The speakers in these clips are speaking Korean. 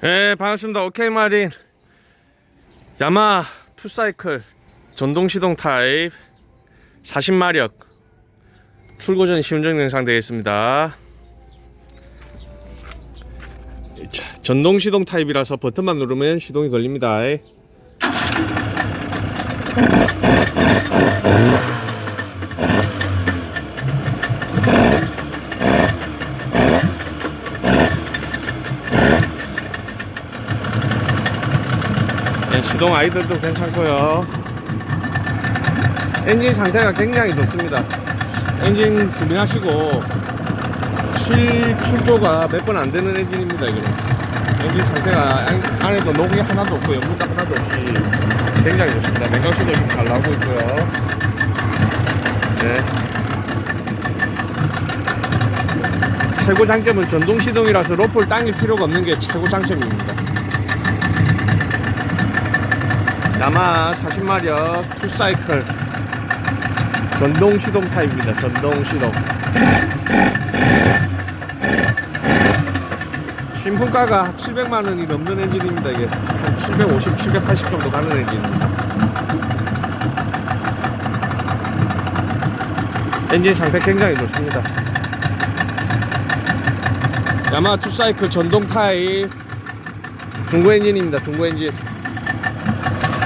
네 반갑습니다. 오케이 마린. 야마 투사이클 전동 시동 타입 40마력 출고 전 시운전 영상 되겠습니다. 자, 전동 시동 타입이라서 버튼만 누르면 시동이 걸립니다 네, 시동 아이들도 괜찮고요. 엔진 상태가 굉장히 좋습니다. 엔진 구매하시고 실 출조가 몇 번 안 되는 엔진입니다. 이거는 엔진 상태가 안- 안에도 녹이 하나도 없고 연분도 하나도 없이 굉장히 좋습니다. 냉각수도 지금 잘 나오고 있고요. 네. 최고 장점은 전동 시동이라서 로프를 당길 필요가 없는 게 최고 장점입니다. 야마 40마력 투사이클 전동 시동 타입입니다. 전동 시동. 신품가가 700만 원이 넘는 엔진입니다. 이게 한 750, 780 정도 가는 엔진입니다. 엔진 상태 굉장히 좋습니다. 야마 투사이클 전동 타입 중고 엔진입니다. 중고 엔진.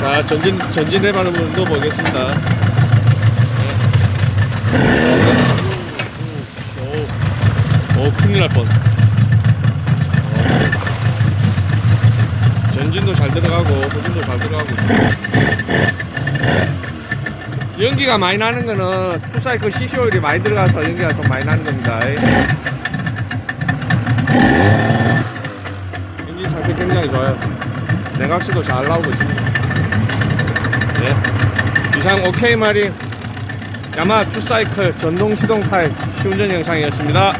자 전진 전진 해 바는 넣어 보겠습니다. 오, 오 큰일 날 뻔. 어. 전진도 잘 들어가고 후진도 잘 들어가고. 연기가 많이 나는 거는 투사이클 CC 오일이 많이 들어가서 연기가 좀 많이 나는 겁니다. 엔진 상태 굉장히 좋아요. 냉각수도 잘 나오고 있습니다. 네. 이상 오케이 마리 야마 투사이클 전동 시동 타입 시운전 영상이었습니다.